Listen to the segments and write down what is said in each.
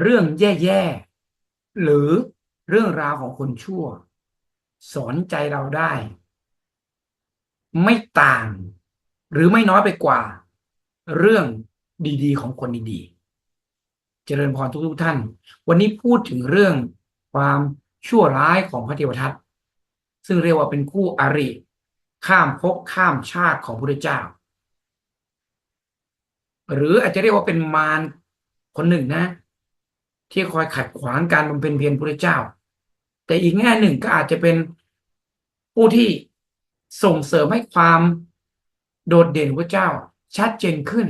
เรื่องแย่ๆ หรือเรื่องราวของคนชั่ว สอนใจเราได้ ไม่ต่าง หรือไม่น้อยไปกว่า เรื่องดีๆ ของคนดีๆ เจริญพรทุกๆท่าน วันนี้พูดถึงเรื่องความชั่วร้ายของพระเทวทัตซึ่งเรียกว่าเป็นคู่อริ ข้ามภพข้ามชาติของพระเจ้า หรืออาจจะเรียกว่าเป็นมารคนหนึ่งนะ ที่คอยขัดขวางการบำเพ็ญเพียรพระเจ้า แต่อีกแง่หนึ่งก็อาจจะเป็นผู้ที่ส่งเสริมให้ความโดดเด่นพระเจ้า ชัดเจนขึ้น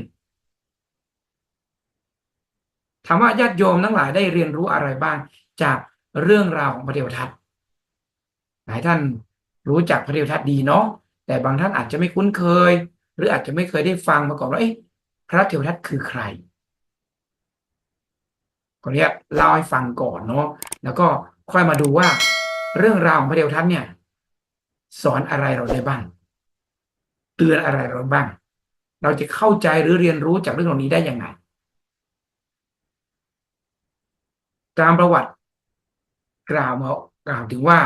ถามว่าญาติโยมทั้งหลายได้เรียนรู้อะไรบ้าง จากเรื่องราวของพระเทวทัตหลายท่านรู้จักพระเทวทัตดีเนาะแต่บางท่านอาจจะไม่คุ้นเคย หรืออาจจะไม่เคยได้ฟังมาก่อนว่าเอ๊ะพระเทวทัตคือใคร ก็เนี้ยเล่าให้ฟังก่อนเนาะแล้วก็ค่อยมาดูว่า เรื่องราวของพระเทวทัตเนี่ย สอนอะไรเราได้บ้าง เตือนอะไรเราบ้าง เราจะเข้าใจหรือเรียนรู้จากเรื่องเหล่านี้ได้ยังไงตามประวัติกล่าวมากล่าวถึงว่า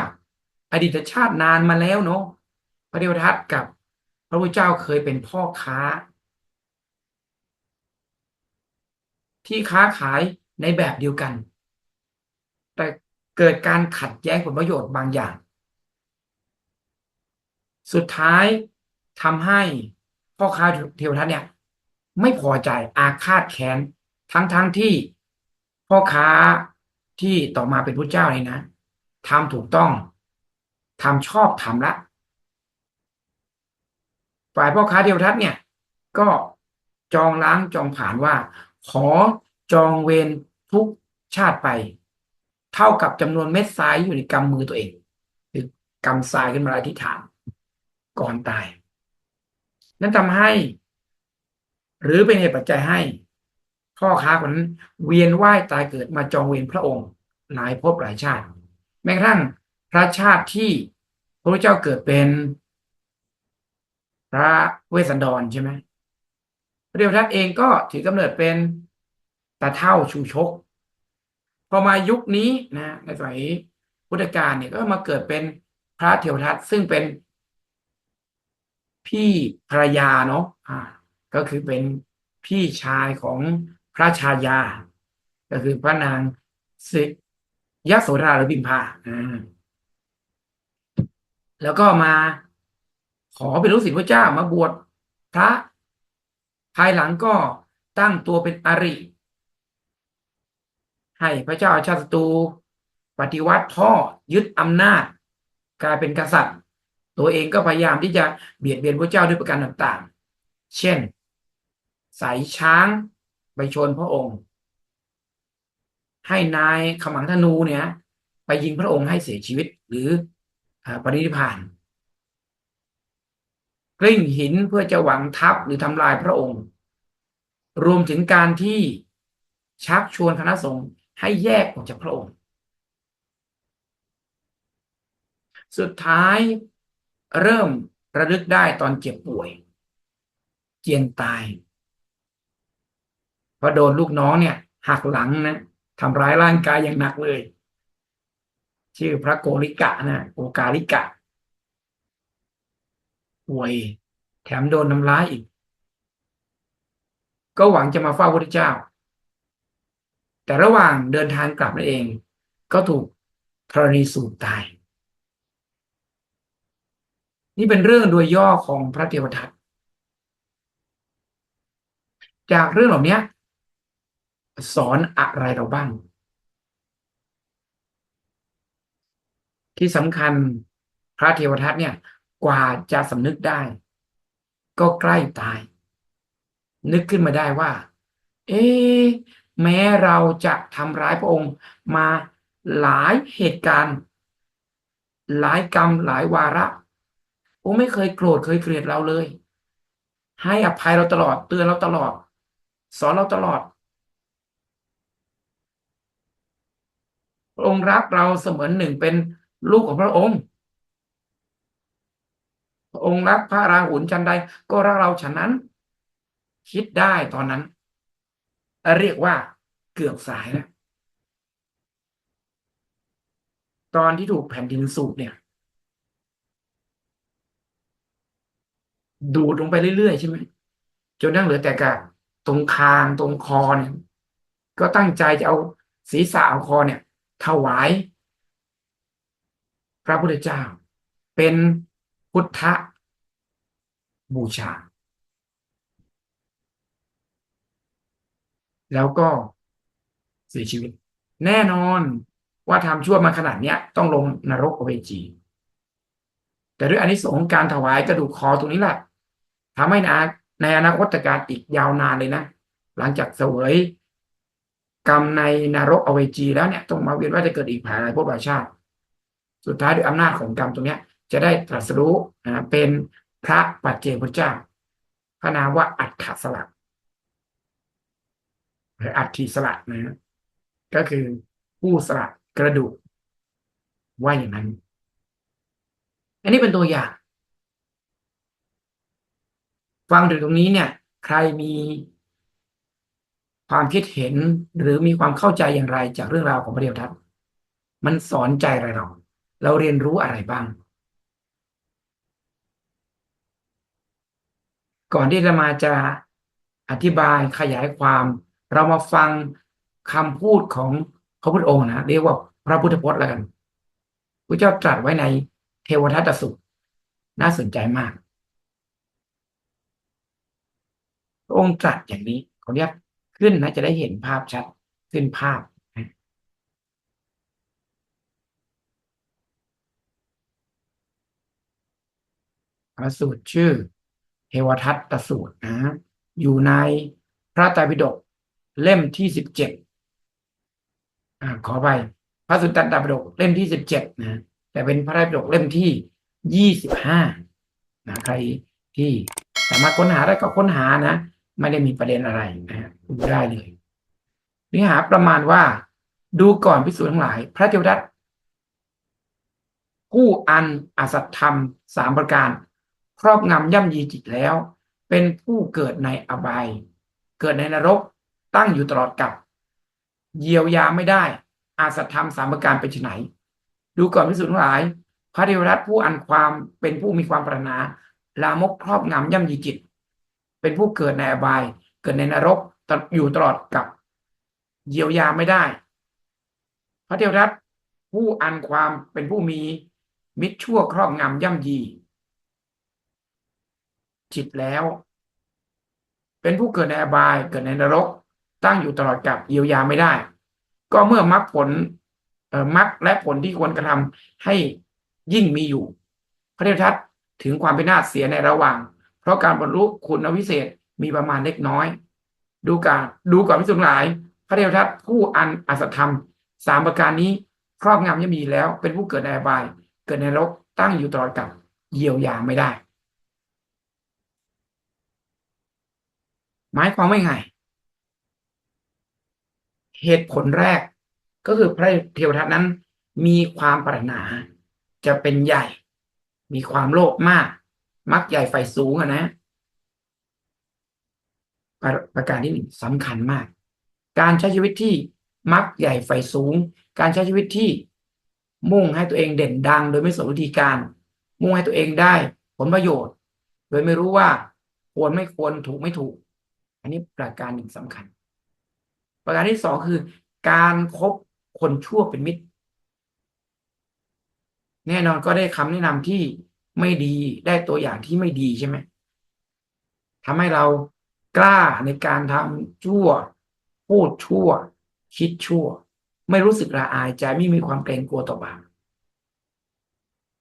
อดีตชาตินานมาแล้วเนาะพระเทวทัตกับพระพุทธเจ้าเคยเป็นพ่อค้า ที่ค้าขาย ในแบบเดียวกัน แต่เกิดการขัดแย้งผลประโยชน์บางอย่าง สุดท้ายทำให้พ่อค้าเทวทัตเนี่ย ไม่พอใจอาฆาตแค้นทั้งๆทที่พ่อค้าที่ต่อมาเป็นพระเจ้าเลยนะทำถูกต้องทำชอบทำละฝ่ายพ่อค้าเทวทัตเนี่ย ก็จองล้างจองผ่านว่า ขอ จองเวรทุกชาติไป เท่ากับจำนวนเม็ดทรายอยู่ในกำมือตัวเอง คือกำทรายขึ้นมาอธิษฐาน ก่อนตาย นั่นทำให้ หรือเป็นเหตุปัจจัยให้ พ่อค้าคนนั้นเวียนว่ายตายเกิดมาจองเวรพระองค์ หลายภพหลายชาติ แม้กระทั่งพระชาติที่พระเจ้าเกิดเป็นพระเวสสันดรใช่ไหมพระเดวทัตเองก็ถือกำเนิดเป็น ตาเท่าชูชก พอมายุคนี้นะในสมัยพุทธกาลเนี่ยก็มาเกิดเป็นพระเทวทัตซึ่งเป็นพี่ภรรยาเนาะอ่า ก็คือเป็นพี่ชายของพระชายา ก็คือพระนางสิยโสธาหรือบิมพาอ่าแล้วก็มาขอเป็นลูกศิษย์พระเจ้ามาบวชพระ ภายหลังก็ตั้งตัวเป็นอริ ให้พระเจ้าชาติศัตรูปฏิวัติพ่อยึดอำนาจ กลายเป็นกษัตริย์ ตัวเองก็พยายามที่จะเบียดเบียนพระเจ้าด้วยประการต่างๆ เช่นใส่ช้างไปชนพระองค์ ให้นายขมังธนูเนี่ย ไปยิงพระองค์ให้เสียชีวิตหรือปรินิพานกลิ้งหินเพื่อจะหวังทับหรือทำลายพระองค์ รวมถึงการที่ชักชวนคณะสงฆ์ ให้แยกออกจากพระองค์ สุดท้ายเริ่มระลึกได้ตอนเจ็บป่วย เจียนตายเพราะโดนลูกน้องเนี่ยหักหลังนะทำร้ายร่างกายอย่างหนักเลย ชื่อพระโกริกะนะโอกาลิกะป่วยแถมโดนทำร้ายอีก ก็หวังจะมาเฝ้าพระเจ้า แต่ระหว่างเดินทางกลับนั่นเอง ก็ถูกธรณีสูบตาย นี่เป็นเรื่องโดยย่อของพระเทวทัตจากเรื่องเหล่านี้สอนอะไรเราบ้าง ที่สำคัญพระเทวทัตเนี่ยกว่าจะสำนึกได้ ก็ใกล้ตาย นึกขึ้นมาได้ว่า เอ๊ แม้เราจะทำร้ายพระองค์มาหลายเหตุการณ์ หลายกรรมหลายวาระโอ้ไม่เคยโกรธเคยเกลียดเราเลย ให้อภัยเราตลอดเตือนเราตลอด สอนเราตลอดพระองค์รักเราเสมือนหนึ่งเป็นลูกของพระองค์ พระองค์รักพระราหุลชันใดก็รักเราฉันนั้น คิดได้ตอนนั้น เรียกว่าเกือบสายแล้วตอนที่ถูกแผ่นดินสูบเนี่ย ดูดลงไปเรื่อยๆใช่ไหมจนนั่งเหลือแต่กะตรงคางตรงคอเนี่ย ก็ตั้งใจจะเอาศีรษะเอาคอเนี่ย ถวาย พระพุทธเจ้า เป็นพุทธบูชา แล้วก็เสียชีวิต แน่นอนว่าทำชั่วมาขนาดเนี้ย ต้องลงนรกอเวจี แต่ด้วยอานิสงส์การถวายกระดูกคอตรงนี้แหละทำให้นาในอนาคตการอีกยาวนานเลยนะ หลังจากเสวยกรรมในนรกอเวจีแล้วเนี่ยต้องมาเวียนว่าจะเกิดอีกภายในภพชาติ สุดท้ายด้วยอำนาจของกรรมตรงเนี้ย จะได้ตรัสรู้นะเป็นพระปัจเจกพุทธเจ้าพระนามว่าอัฏฐสลัก หรืออัฐิสลักนะ ก็คือผู้สลักระดูก ว่าอย่างนั้น อันนี้เป็นตัวอย่าง ฟังถึงตรงนี้เนี่ย ใครมีความคิดเห็นหรือมีความเข้าใจอย่างไรจากเรื่องราวของพระเดียวทัศน์มันสอนใจอะไรเรา เราเรียนรู้อะไรบ้าง ก่อนที่จะมาจะอธิบายขยายความ เรามาฟังคำพูดของพระพุทธองค์นะเรียกว่าพระพุทธพจน์แล้วกันพระเจ้าตรัสไว้ในเทวทัตสุขน่าสนใจมากพระองค์ตรัสอย่างนี้เขออนุญาตขึ้นนะจะได้เห็นภาพชัดขึ้นภาพพระสูตรชื่อ เทวทัตตสูตรนะ อยู่ในพระไตรปิฎก เล่มที่สิบเจ็ดขอไปพระสุตตันตปิฎกเล่มที่สิบเจ็ดนะแต่เป็นพระไตรปิฎกเล่มที่ยี่สิบห้านะใครที่สามารถค้นหาได้ก็ค้นหานะ ไม่ได้มีประเด็นอะไรนะดูได้เลยเนื้อหาประมาณว่า ดูก่อนพิสูจน์ทั้งหลาย พระเทวทัตผู้อันอสัตธรรมสามประการ ครอบงำย่ำยีจิตแล้ว เป็นผู้เกิดในอบาย เกิดในนรก ตั้งอยู่ตลอดกับ เยียวยาไม่ได้ อาสัตธรรมสามประการเป็นไฉนดูก่อนพิสูจน์ทั้งหลาย พระเทวทัตผู้อันความเป็นผู้มีความปรารถนา ลามกครอบงำย่ำยีจิต เป็นผู้เกิดในอบาย เกิดในนรกอยู่ตลอดกับ เยียวยาไม่ได้ พระเทวทัตผู้อันความเป็นผู้มีมิตรชั่วครอบงำย่ำยี จิตแล้ว เป็นผู้เกิดในอบายเกิดในนรก ตั้งอยู่ตลอดกับเยียวยาไม่ได้ ก็เมื่อมรรคผลมรรคและผลที่ควรกระทำให้ยิ่งมีอยู่ พระเทวทัตถึงความเป็นนาเสียในระหว่าง เพราะการบรรลุคุณวิเศษมีประมาณเล็กน้อย ดูการดูก่อนพิสุหลาย พระเทวทัตผู้อันอสัตธรรมสามประการนี้ครอบงำย่มีแล้ว เป็นผู้เกิดในอบาย เกิดในนรกตั้งอยู่ตลอดกับเยียวยาไม่ได้ หมายความว่าไง เหตุผลแรก ก็คือพระเทวทัตนั้น มีความปรารถนา จะเป็นใหญ่ มีความโลภมาก มักใหญ่ไฟสูงอะนะปรประการที่หนึ่งสำคัญมาก การใช้ชีวิตที่มักใหญ่ไฟสูง การใช้ชีวิตที่มุ่งให้ตัวเองเด่นดัง โดยไม่สนวิธีการ มุ่งให้ตัวเองได้ผลประโยชน์ โดยไม่รู้ว่าควรไม่ควรถูกไม่ถูก อันนี้ประการหนึ่งสำคัญ ประการที่สองคือ การครบคนชั่วเป็นมิตร แน่นอนก็ได้คำแนะนำที่ไม่ดีได้ตัวอย่างที่ไม่ดีใช่ไหมทำให้เรากล้าในการทำชั่ว พูดชั่ว คิดชั่ว ไม่รู้สึกละอายใจไม่มีความเกรงกลัวต่อบาป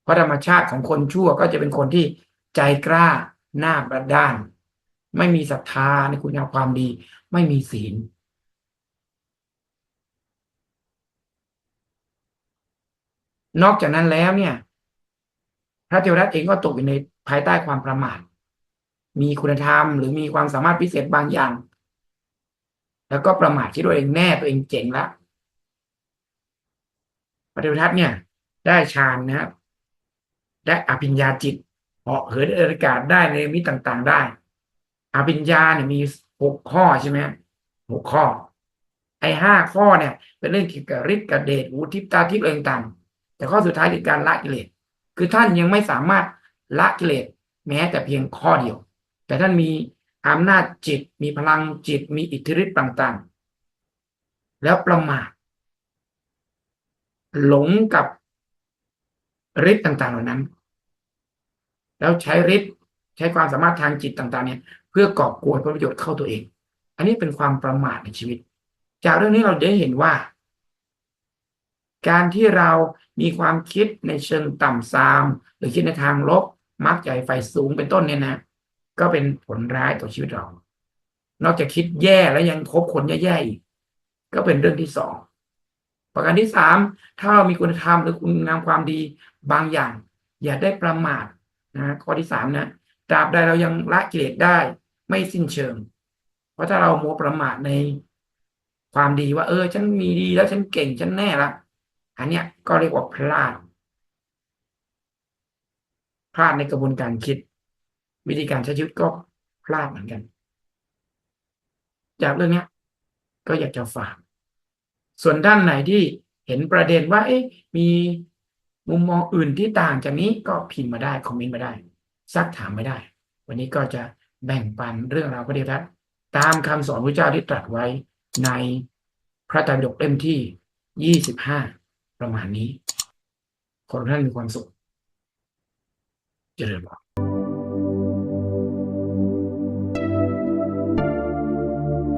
เพราะธรรมชาติของคนชั่วก็จะเป็นคนที่ใจกล้าหน้าประด้าน ไม่มีศรัทธาในคุณงามความดี ไม่มีศีล นอกจากนั้นแล้วเนี่ย พระเทวทัตเองก็ตกอยู่ในภายใต้ความประมาทมีคุณธรรม หรือมีความสามารถพิเศษบางอย่าง แล้วก็ประมาทที่ตัวเองแน่ตัวเองเจ๋งล้วพระเทวทัตเนี่ย ได้ฌานนะครับได้อภิญญาจิตเหาะเหินอากาศได้ในมิตต่างๆได้อภิญญาเนี่ยมีหกข้อใช่ไหมหกข้อ ไอ้ห้าข้อเนี่ย เป็นเรื่องเกี่ยวกับฤทธิ์กับเดชวุฒิตาทิพย์อะไรต่าง แต่ข้อสุดท้ายคือการละกิเลสคือท่านยังไม่สามารถละกิเลสแม้แต่เพียงข้อเดียว แต่ท่านมีอำนาจจิต มีพลังจิต มีอิทธิฤทธิ์ต่างๆ แล้วประมาทหลงกับฤทธิ์ต่างๆ เหล่านั้น แล้วใช้ฤทธิ์ใช้ความสามารถทางจิตต่าง ๆ เนี่ย เพื่อกอบกยผลประโยชน์เข้าตัวเอง อันนี้เป็นความประมาทในชีวิต จากเรื่องนี้เราได้เห็นว่า การที่เรามีความคิดในเชิงต่ำทราม หรือคิดในทางลบ มักใหญ่ไฟสูงเป็นต้นเนี่ยนะ ก็เป็นผลร้ายต่อชีวิตเรา นอกจากคิดแย่แล้วยังคบคนแย่ๆอีก ก็เป็นเรื่องที่สอง ประการที่สามถ้าเรามีคุณธรรมหรือคุณงามความดีบางอย่าง อย่าได้ประมาทนะข้อที่สามนะตราบใดเรายังละกิเลสได้ไม่สิ้นเชิง เพราะถ้าเรามัวประมาทในความดีว่า เออ ฉันมีดีแล้วฉันเก่งฉันแน่ละ อันเนี้ยก็เรียกว่าพลาด พลาดในกระบวนการคิด วิธีการใช้ชีวิตก็พลาดเหมือนกัน จากเรื่องเนี้ยก็อยากจะฝาก ส่วนด้านไหนที่เห็นประเด็นว่า เอ๊ะมีมุมมองอื่นที่ต่างจากนี้ก็พิมพ์มาได้คอมเมนต์มาได้ซักถามไม่ได้ วันนี้ก็จะแบ่งปันเรื่องราวพระเดชพระตามคำสอนพระเจ้าที่ตรัสไว้ในพระไตรปิฎกเล่มที่ยี่สิบห้า ประมาณนี้ขอให้ท่านมีความสุข เจริญพร